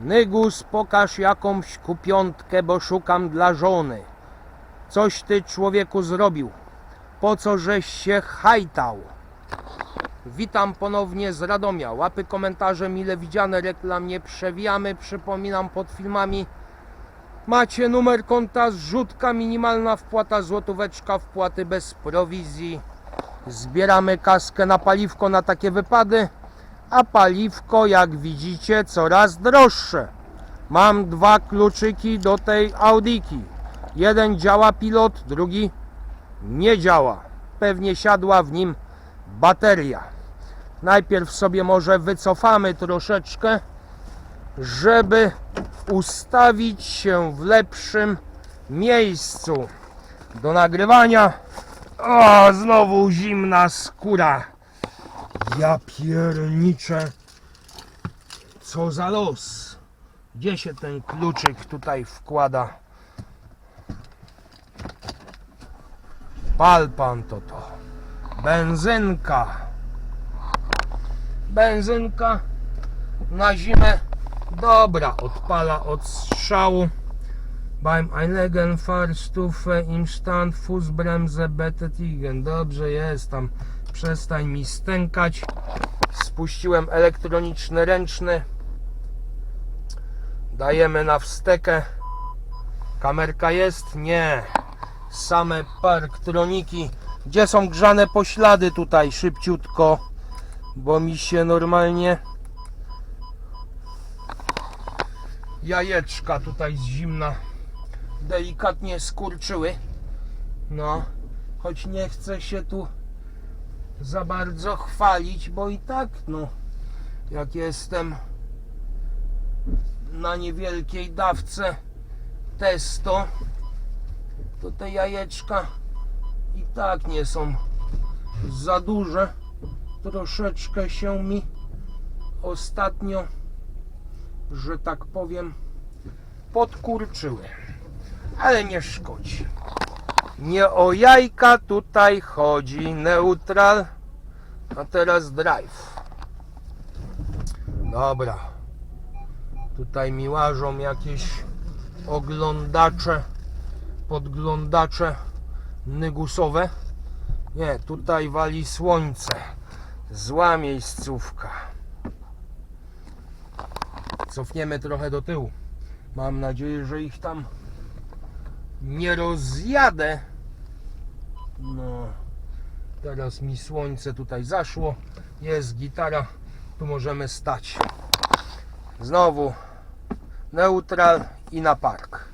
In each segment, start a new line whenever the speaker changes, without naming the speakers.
Nygus, pokaż jakąś kupiątkę, bo szukam dla żony. Coś ty człowieku zrobił. Po co żeś się hajtał? Witam ponownie z Radomia. Łapy komentarze mile widziane, reklam nie przewijamy. Przypominam pod filmami macie numer konta, zrzutka, minimalna wpłata, złotóweczka, wpłaty bez prowizji. Zbieramy kaskę na paliwko na takie wypady, a paliwko jak widzicie coraz droższe. Mam dwa kluczyki do tej Audiki. Jeden działa pilot, drugi nie działa. Pewnie siadła w nim bateria. Najpierw sobie może wycofamy troszeczkę, żeby ustawić się w lepszym miejscu do nagrywania. O, znowu zimna skóra. Ja pierniczę. Co za los. Gdzie się ten kluczyk tutaj wkłada? Pal pan to to. Benzynka. Benzynka na zimę. Dobra, odpala od strzału. Beim Einlegen Fahrstufe im Stand Fußbremse betätigen. Dobrze jest tam. Przestań mi stękać. Spuściłem elektroniczny ręczny. Dajemy na wstekę. Kamerka jest? Nie. Same parktroniki. Gdzie są grzane poślady tutaj? Szybciutko. Bo mi się normalnie jajeczka tutaj z zimna delikatnie skurczyły. No, choć nie chcę się tu za bardzo chwalić, bo i tak, no, jak jestem na niewielkiej dawce testo, to te jajeczka i tak nie są za duże. Troszeczkę się mi ostatnio, że tak powiem, podkurczyły. Ale nie szkodzi. Nie o jajka tutaj chodzi. Neutral, a teraz drive. Dobra. Tutaj mi łażą jakieś oglądacze, podglądacze nygusowe. Nie, tutaj wali słońce. Zła miejscówka. Cofniemy trochę do tyłu. Mam nadzieję, że ich tam nie rozjadę. No, teraz mi słońce tutaj zaszło. Jest gitara, tu możemy stać. Znowu neutral i na park.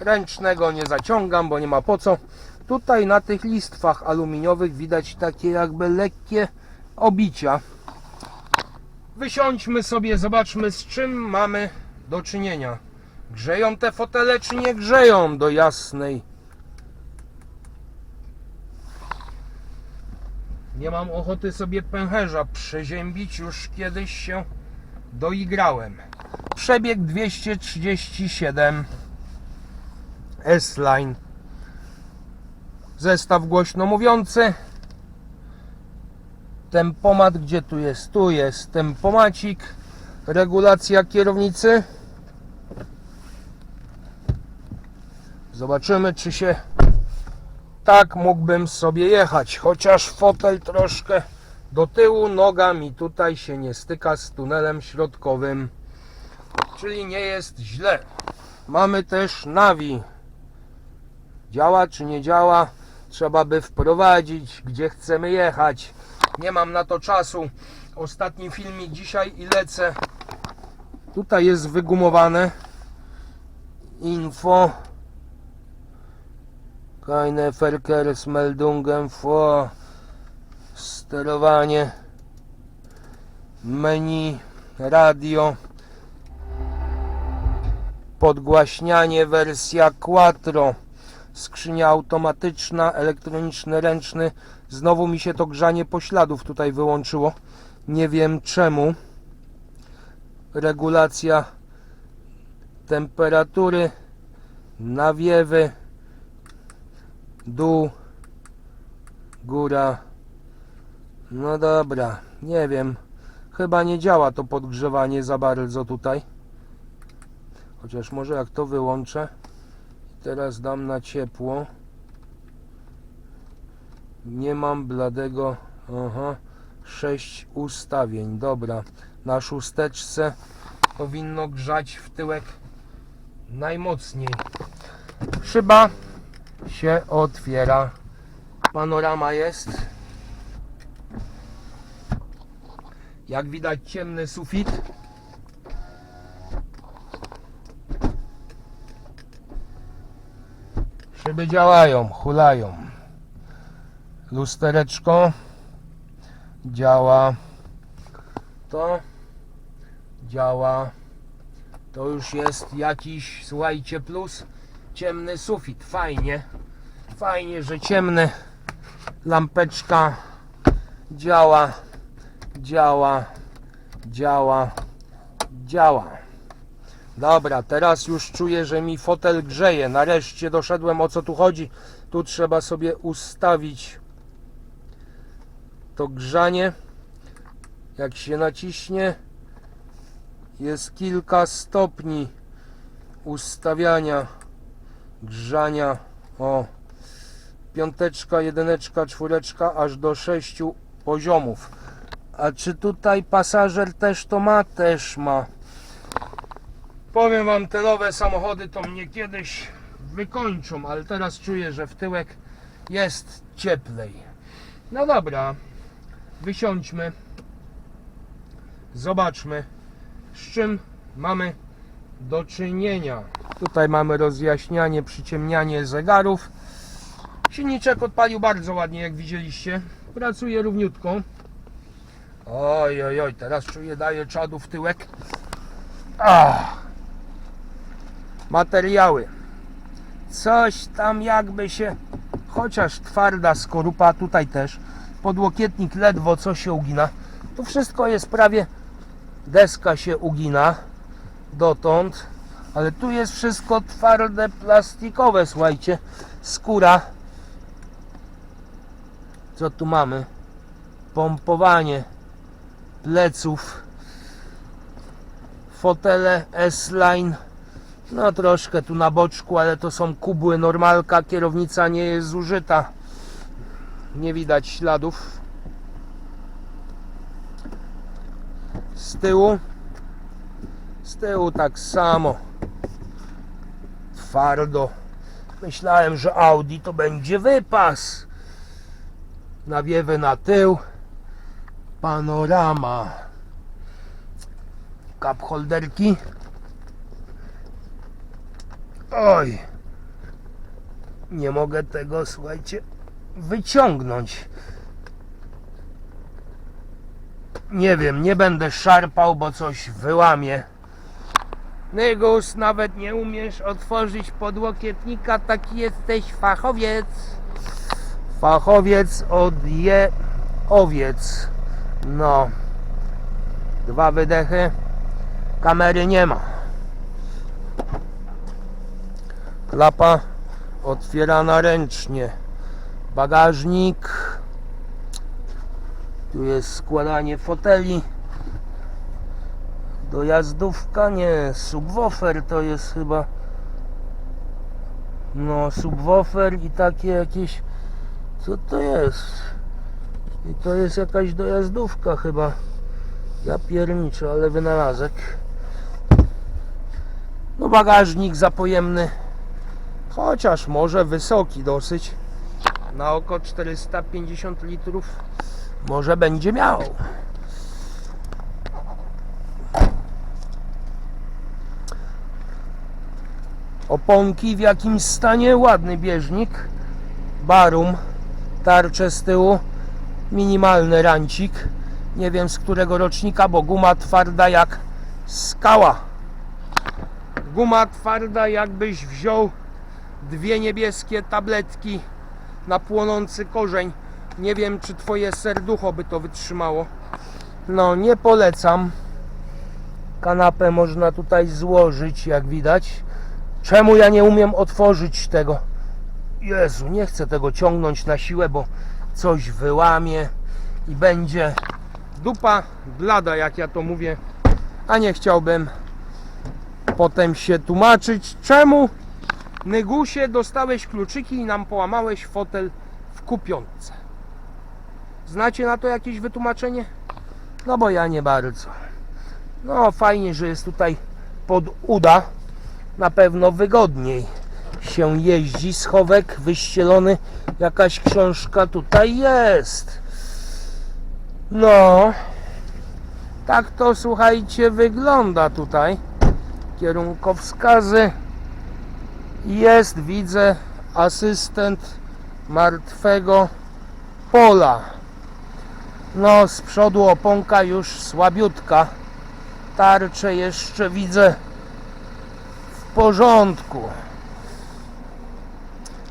Ręcznego nie zaciągam, bo nie ma po co. Tutaj na tych listwach aluminiowych widać takie jakby lekkie obicia. Wysiądźmy sobie, zobaczmy z czym mamy do czynienia. Grzeją te fotele, czy nie grzeją do jasnej? Nie mam ochoty sobie pęcherza przeziębić, już kiedyś się doigrałem. Przebieg 237 S-Line. Zestaw głośno mówiący. Tempomat, gdzie tu jest? Tu jest tempomacik. Regulacja kierownicy. Zobaczymy, czy się tak mógłbym sobie jechać. Chociaż fotel troszkę do tyłu, noga mi tutaj się nie styka z tunelem środkowym. Czyli nie jest źle. Mamy też nawi. Działa czy nie działa? Trzeba by wprowadzić, gdzie chcemy jechać. Nie mam na to czasu. Ostatni filmik dzisiaj i lecę. Tutaj jest wygumowane. Info. Keine Verkehrsmeldungen vor. Sterowanie. Menu. Radio. Podgłaśnianie wersja Quattro. Skrzynia automatyczna, elektroniczny ręczny. Znowu mi się to grzanie pośladów tutaj wyłączyło. Nie wiem czemu. Regulacja temperatury, nawiewy, dół, góra. No dobra, nie wiem. Chyba nie działa to podgrzewanie za bardzo tutaj. Chociaż może jak to wyłączę. Teraz dam na ciepło. Nie mam bladego. Aha. 6 ustawień. Dobra. Na szósteczce powinno grzać w tyłek najmocniej. Szyba się otwiera. Panorama jest. Jak widać ciemny sufit. Szyby działają, hulają. Lustereczko działa. To działa. To już jest jakiś, słuchajcie, plus ciemny sufit. Fajnie. Fajnie, że ciemny. Lampeczka działa, działa, działa, działa. Dobra, teraz już czuję, że mi fotel grzeje. Nareszcie doszedłem o co tu chodzi. Tu trzeba sobie ustawić to grzanie. Jak się naciśnie, jest kilka stopni ustawiania grzania. O, piąteczka, jedyneczka, czwóreczka, aż do sześciu poziomów. A czy tutaj pasażer też to ma? Też ma. Powiem wam, te nowe samochody to mnie kiedyś wykończą, ale teraz czuję, że w tyłek jest cieplej. No dobra, wysiądźmy. Zobaczmy, z czym mamy do czynienia. Tutaj mamy rozjaśnianie, przyciemnianie zegarów. Silniczek odpalił bardzo ładnie, jak widzieliście. Pracuje równiutko. Oj, oj, oj, teraz czuję, daje czadu w tyłek. Ach. Materiały. Coś tam jakby się, chociaż twarda skorupa, tutaj też. Podłokietnik ledwo co się ugina. Tu wszystko jest prawie, deska się ugina dotąd. Ale tu jest wszystko twarde, plastikowe, słuchajcie. Skóra. Co tu mamy? Pompowanie pleców. Fotele S-Line. No troszkę tu na boczku, ale to są kubły normalka. Kierownica nie jest zużyta. Nie widać śladów. Z tyłu. Z tyłu tak samo. Twardo. Myślałem, że Audi to będzie wypas. Nawiewy na tył. Panorama. Cup holderki. Oj. Nie mogę tego, słuchajcie, wyciągnąć. Nie wiem, nie będę szarpał, bo coś wyłamie. Nygus, nawet nie umiesz otworzyć podłokietnika, taki jesteś fachowiec. Fachowiec od je owiec. No. Dwa wydechy. Kamery nie ma. Klapa otwierana ręcznie. Bagażnik. Tu jest składanie foteli. Dojazdówka, nie, subwoofer to jest chyba. No, subwoofer i takie jakieś. Co to jest? I to jest jakaś dojazdówka chyba. Ja pierniczę, ale wynalazek. No bagażnik zapojemny. Chociaż może wysoki dosyć. Na oko 450 litrów może będzie miał. Oponki w jakimś stanie, ładny bieżnik. Barum, tarcze z tyłu, minimalny rancik. Nie wiem z którego rocznika, bo guma twarda jak skała. Guma twarda jakbyś wziął dwie niebieskie tabletki na płonący korzeń. Nie wiem, czy twoje serducho by to wytrzymało. No, nie polecam. Kanapę można tutaj złożyć, jak widać. Czemu ja nie umiem otworzyć tego? Jezu, nie chcę tego ciągnąć na siłę, bo coś wyłamie i będzie dupa blada, jak ja to mówię. A nie chciałbym potem się tłumaczyć, czemu Nygusie dostałeś kluczyki i nam połamałeś fotel w kupiątce. Znacie na to jakieś wytłumaczenie? No bo ja nie bardzo. No fajnie, że jest tutaj pod uda. Na pewno wygodniej się jeździ. Schowek wyścielony. Jakaś książka tutaj jest. No. Tak to słuchajcie wygląda tutaj. Kierunkowskazy. Jest, widzę, asystent martwego pola. No, z przodu oponka już słabiutka. Tarczę jeszcze widzę porządku.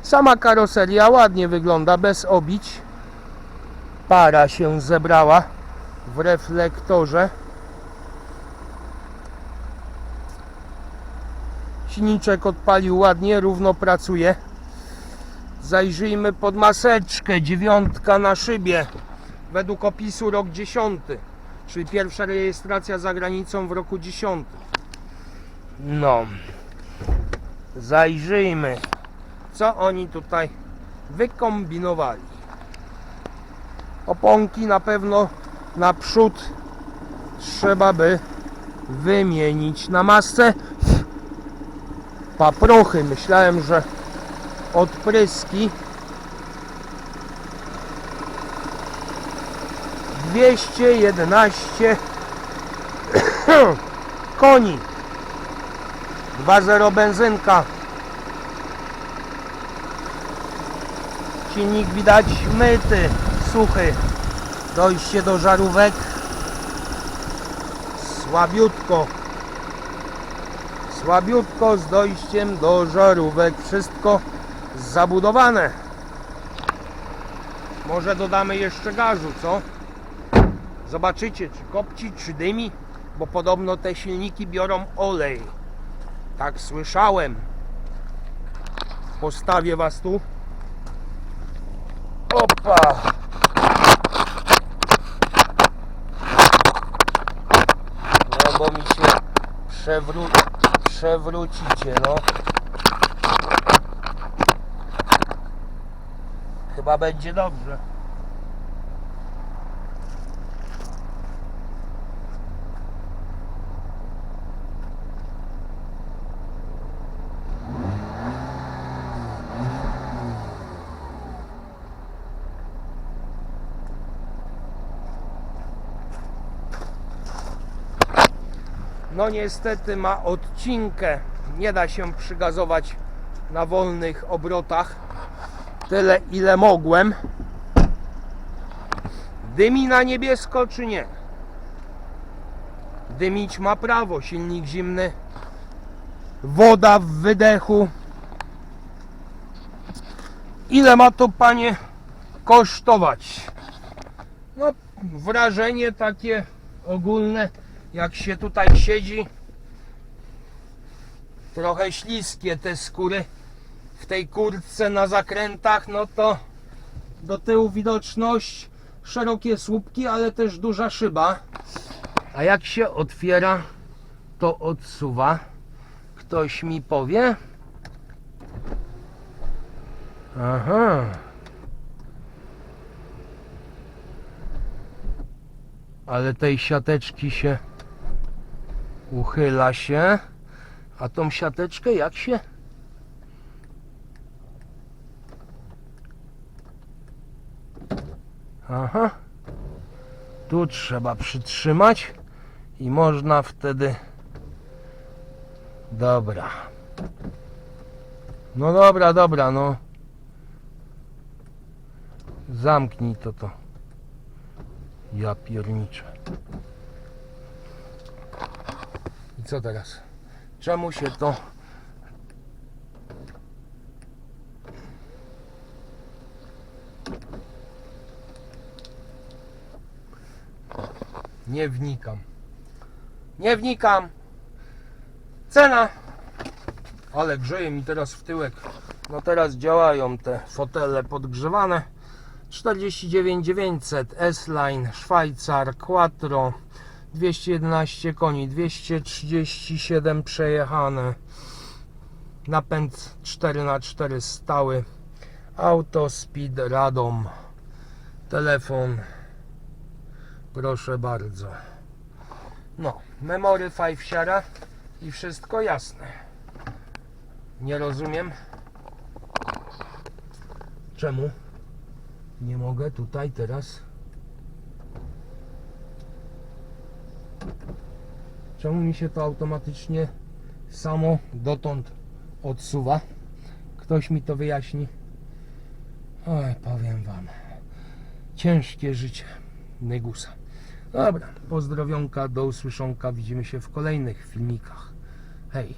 Sama karoseria ładnie wygląda, bez obić. Para się zebrała w reflektorze. Silniczek odpalił ładnie, równo pracuje. Zajrzyjmy pod maseczkę. Dziewiątka na szybie. Według opisu rok 10. Czyli pierwsza rejestracja za granicą w roku 10. No. Zajrzyjmy, co oni tutaj wykombinowali. Oponki na pewno naprzód trzeba by wymienić na masce paprochy. Myślałem, że odpryski 211 koni 2.0 benzynka. Silnik widać myty, suchy. Dojście do żarówek. Słabiutko. Słabiutko z dojściem do żarówek. Wszystko zabudowane. Może dodamy jeszcze gazu, co? Zobaczycie, czy kopci, czy dymi, bo podobno te silniki biorą olej. Tak słyszałem. Postawię was tu. Opa! No bo mi się przewró przewrócicie, no. Chyba będzie dobrze. No niestety ma odcinkę. Nie da się przygazować na wolnych obrotach tyle ile mogłem. Dymi na niebiesko czy nie? Dymić ma prawo, silnik zimny. Woda w wydechu. Ile ma to panie kosztować? No wrażenie takie ogólne jak się tutaj siedzi trochę śliskie te skóry w tej kurtce na zakrętach, no to do tyłu widoczność, szerokie słupki, ale też duża szyba. A jak się otwiera, to odsuwa. Ktoś mi powie? Aha. Ale tej siateczki się uchyla się. A tą siateczkę jak się Aha. Tu trzeba przytrzymać i można wtedy. Dobra. No dobra, dobra, no. Zamknij to to. Ja pierniczę. Co teraz? Czemu się to Nie wnikam. Nie wnikam. Cena. Ale grzeje mi teraz w tyłek. No teraz działają te fotele podgrzewane. 49 900 S-Line Szwajcar Quattro 211 koni, 237 przejechane. Napęd 4x4 stały. Auto Speed Radom. Telefon. Proszę bardzo. No, memory 5 siara i wszystko jasne. Nie rozumiem. Czemu? Nie mogę tutaj teraz. Czemu mi się to automatycznie samo dotąd odsuwa? Ktoś mi to wyjaśni. Oj, powiem wam. Ciężkie życie Negusa. Dobra, pozdrowionka, do usłyszonka. Widzimy się w kolejnych filmikach. Hej.